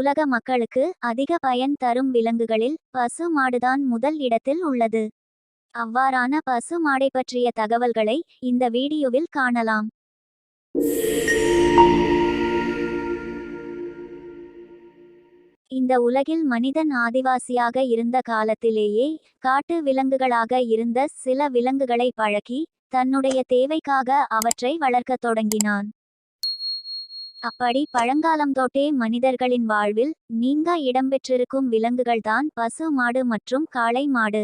உலக மக்களுக்கு அதிக பயன் தரும் விலங்குகளில் பசு மாடுதான் முதல் இடத்தில் உள்ளது. அவ்வாறான பசு மாடை பற்றிய தகவல்களை இந்த வீடியோவில் காணலாம். இந்த உலகில் மனிதன் ஆதிவாசியாக இருந்த காலத்திலேயே காட்டு விலங்குகளாக இருந்த சில விலங்குகளை பழக்கி தன்னுடைய தேவைக்காக அவற்றை வளர்க்கத் தொடங்கினான். அப்படி பழங்காலம் தொட்டே மனிதர்களின் வாழ்வில் நீங்கா இடம்பெற்றிருக்கும் விலங்குகள்தான் பசு மாடு மற்றும் காளை மாடு.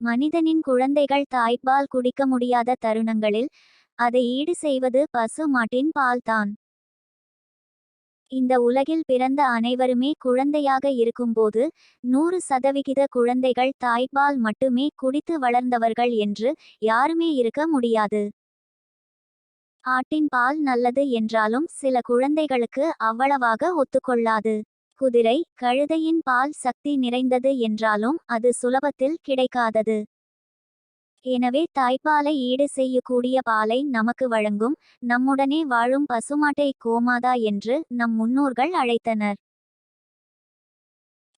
மனிதனின் குழந்தைகள் தாய்ப்பால் குடிக்க முடியாத தருணங்களில் அதை ஈடு செய்வது பசு மாட்டின் பால்தான் இந்த உலகில் பிறந்த அனைவருமே குழந்தையாக இருக்கும்போது நூறு சதவிகித குழந்தைகள் தாய்ப்பால் மட்டுமே குடித்து வளர்ந்தவர்கள் என்று யாருமே இருக்க முடியாது. ஆட்டின் பால் நல்லது என்றாலும் சில குழந்தைகளுக்கு அவ்வளவாக ஒத்துக்கொள்ளாது. குதிரை கழுதையின் பால் சக்தி நிறைந்தது என்றாலும் அது சுலபத்தில் கிடைக்காதது. எனவே தாய்ப்பாலை ஈடு செய்யக்கூடிய பாலை நமக்கு வழங்கும் நம்முடனே வாழும் பசுமாட்டை கோமாதா என்று நம் முன்னோர்கள் அழைத்தனர்.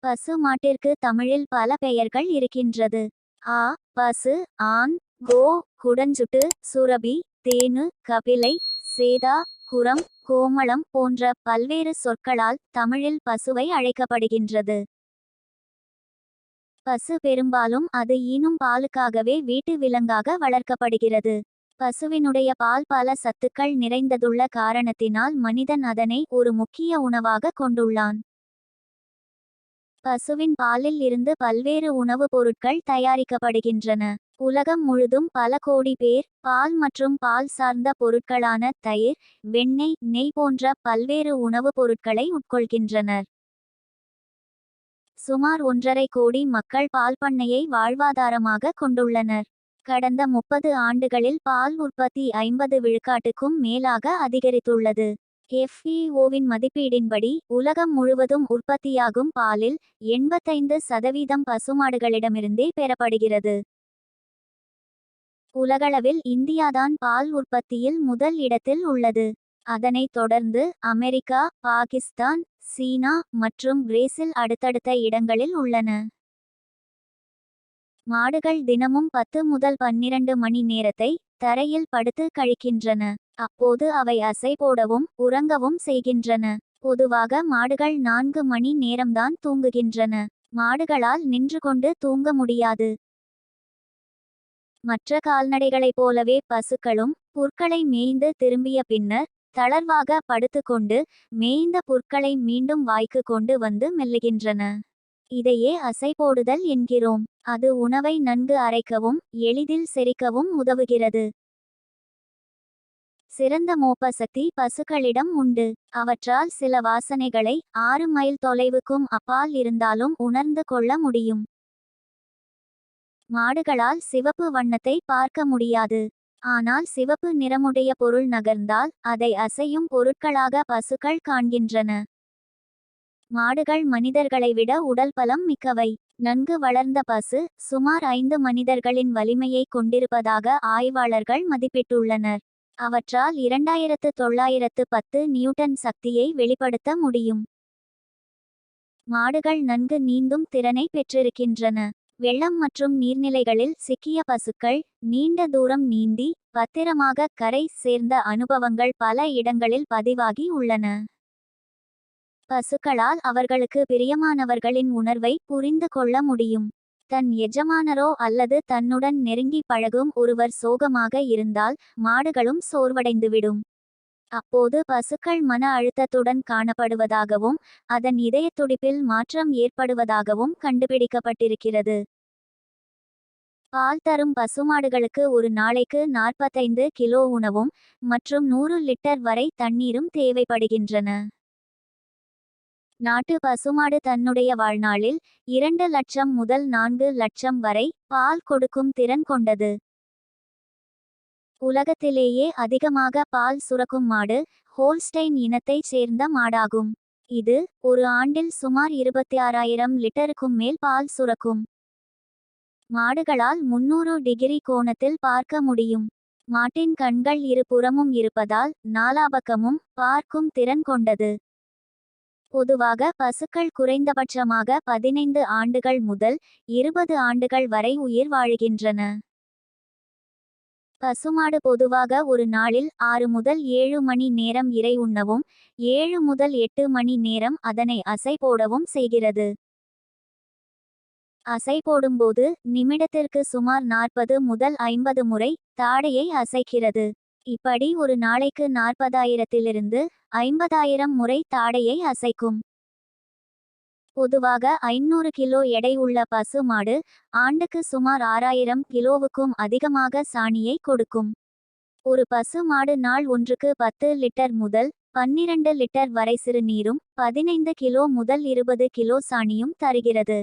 பசு மாட்டிற்கு தமிழில் பல பெயர்கள் இருக்கின்றது. ஆ பசு ஆண் கோ குடஞ்சுட்டு சுரபி தேனு கபிலை சேதா குரம் கோமளம் போன்ற பல்வேறு சொற்களால் தமிழில் பசுவை அழைக்கப்படுகின்றது. பசு பெரும்பாலும் அது ஈனும் பாலுக்காகவே வீட்டு விலங்காக வளர்க்கப்படுகிறது. பசுவினுடைய பால் பல சத்துக்கள் நிறைந்ததுள்ள காரணத்தினால் மனிதன் அதனை ஒரு முக்கிய உணவாக கொண்டுள்ளான். பசுவின் பாலில் இருந்து பல்வேறு உணவுப் பொருட்கள் தயாரிக்கப்படுகின்றன. உலகம் முழுதும் பல கோடி பேர் பால் மற்றும் பால் சார்ந்த பொருட்களான தயிர் வெண்ணெய் நெய் போன்ற பல்வேறு உணவுப் பொருட்களை உட்கொள்கின்றனர். சுமார் ஒன்றரை கோடி மக்கள் பால் பண்ணையை வாழ்வாதாரமாக கொண்டுள்ளனர். கடந்த முப்பது ஆண்டுகளில் பால் உற்பத்தி ஐம்பது விழுக்காட்டுக்கும் மேலாக அதிகரித்துள்ளது. எஃப்இஓவின் மதிப்பீடின்படி உலகம் முழுவதும் உற்பத்தியாகும் பாலில் எண்பத்தைந்து சதவீதம் பசுமாடுகளிடமிருந்தே பெறப்படுகிறது. உலகளவில் இந்தியாதான் பால் உற்பத்தியில் முதல் இடத்தில் உள்ளது. அதனைத் தொடர்ந்து அமெரிக்கா பாகிஸ்தான் சீனா மற்றும் பிரேசில் அடுத்தடுத்த இடங்களில் உள்ளன. மாடுகள் தினமும் பத்து முதல் பன்னிரண்டு மணி நேரத்தை தரையில் படுத்து கழிக்கின்றன. அப்போது அவை அசை போடவும் உறங்கவும் செய்கின்றன. பொதுவாக மாடுகள் நான்கு மணி நேரம்தான் தூங்குகின்றன. மாடுகளால் நின்று கொண்டு தூங்க முடியாது. மற்ற கால்நடைகளைப் போலவே பசுக்களும் புற்களை மேய்ந்து திரும்பிய பின்னர் தளர்வாக படுத்துக்கொண்டு மேய்ந்த புற்களை மீண்டும் வாய்க்கு கொண்டு வந்து மெல்லுகின்றன. இதையே அசை போடுதல் என்கிறோம். அது உணவை நன்கு அரைக்கவும் எளிதில் செரிக்கவும் உதவுகிறது. சிறந்த மோப்ப சக்தி பசுக்களிடம் உண்டு. அவற்றால் சில வாசனைகளை ஆறு மைல் தொலைவுக்கும் அப்பால் இருந்தாலும் உணர்ந்து கொள்ள முடியும். மாடுகளால் சிவப்பு வண்ணத்தை பார்க்க முடியாது. ஆனால் சிவப்பு நிறமுடைய பொருள் நகர்ந்தால் அதை அசையும் பொருட்களாக பசுக்கள் காண்கின்றன. மாடுகள் மனிதர்களை விட உடல் பலம் மிக்கவை. நன்கு வளர்ந்த பசு சுமார் ஐந்து மனிதர்களின் வலிமையை கொண்டிருப்பதாக ஆய்வாளர்கள் மதிப்பிட்டுள்ளனர். அவற்றால் இரண்டாயிரத்து தொள்ளாயிரத்து பத்து நியூட்டன் சக்தியை வெளிப்படுத்த முடியும். மாடுகள் நன்கு நீந்தும் திறனை பெற்றிருக்கின்றன. வெள்ளம் மற்றும் நீர்நிலைகளில் சிக்கிய பசுக்கள் நீண்ட தூரம் நீந்தி பத்திரமாக கரை சேர்ந்த அனுபவங்கள் பல இடங்களில் பதிவாகி உள்ளன. பசுக்களால் அவர்களுக்கு பிரியமானவர்களின் உணர்வை புரிந்து கொள்ள முடியும். தன் எஜமானரோ அல்லது தன்னுடன் நெருங்கி பழகும் ஒருவர் சோகமாக இருந்தால் மாடுகளும் சோர்வடைந்துவிடும். அப்போது பசுக்கள் மன அழுத்தத்துடன் காணப்படுவதாகவும் அதன் இதயத் துடிப்பில் மாற்றம் ஏற்படுவதாகவும் கண்டுபிடிக்கப்பட்டிருக்கிறது. பால் தரும் பசுமாடுகளுக்கு ஒரு நாளைக்கு நாற்பத்தைந்து கிலோ உணவும் மற்றும் நூறு லிட்டர் வரை தண்ணீரும் தேவைப்படுகின்றன. நாட்டு பசுமாடு தன்னுடைய வாழ்நாளில் இரண்டு லட்சம் முதல் நான்கு லட்சம் வரை பால் கொடுக்கும் திறன் கொண்டது. உலகத்திலேயே அதிகமாக பால் சுரக்கும் மாடு ஹோல்ஸ்டைன் இனத்தைச் சேர்ந்த மாடாகும். இது ஒரு ஆண்டில் சுமார் இருபத்தி ஆறாயிரம் லிட்டருக்கும் மேல் பால் சுரக்கும். மாடுகளால் முன்னூறு டிகிரி கோணத்தில் பார்க்க முடியும். மாட்டின் கண்கள் இருபுறமும் இருப்பதால் நாலாபக்கமும் பார்க்கும் திறன் கொண்டது. பொதுவாக பசுக்கள் குறைந்தபட்சமாக பதினைந்து ஆண்டுகள் முதல் இருபது ஆண்டுகள் வரை உயிர் வாழ்கின்றன. பசுமாடு பொதுவாக ஒரு நாளில் ஆறு முதல் ஏழு மணி நேரம் இரை உண்ணவும் ஏழு முதல் எட்டு மணி நேரம் அதனை அசை போடவும் செய்கிறது. அசை போடும்போது நிமிடத்திற்கு சுமார் நாற்பது முதல் ஐம்பது முறை தாடையை அசைக்கிறது. இப்படி ஒரு நாளைக்கு நாற்பதாயிரத்திலிருந்து ஐம்பதாயிரம் முறை தாடையை அசைக்கும். பொதுவாக ஐநூறு கிலோ எடை உள்ள பசு மாடு ஆண்டுக்கு சுமார் ஆறாயிரம் கிலோவுக்கும் அதிகமாக சாணியை கொடுக்கும். ஒரு பசு மாடு நாள் ஒன்றுக்கு பத்து லிட்டர் முதல் பன்னிரண்டு லிட்டர் வரை சிறுநீரும் பதினைந்து கிலோ முதல் இருபது கிலோ சாணியும் தருகிறது.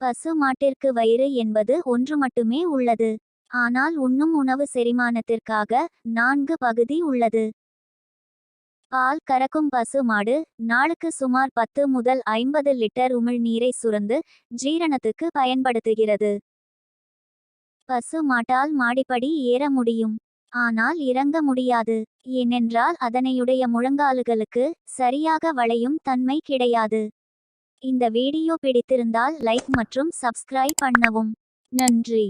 பசு மாட்டிற்கு வயிறு என்பது ஒன்று மட்டுமே உள்ளது. ஆனால் உண்ணும் உணவு செரிமானத்திற்காக நான்கு பகுதி உள்ளது. பால் கறக்கும் பசு மாடு நாளுக்கு சுமார் பத்து முதல் ஐம்பது லிட்டர் உமிழ்நீரை சுரந்து ஜீரணத்துக்கு பயன்படுத்துகிறது. பசு மாட்டால் மாடிப்படி ஏற முடியும். ஆனால் இறங்க முடியாது. ஏனென்றால் அதனையுடைய முழங்காலுகளுக்கு சரியாக வளையும் தன்மை கிடையாது. இந்த வீடியோ பிடித்திருந்தால் லைக் மற்றும் சப்ஸ்கிரைப் பண்ணவும். நன்றி.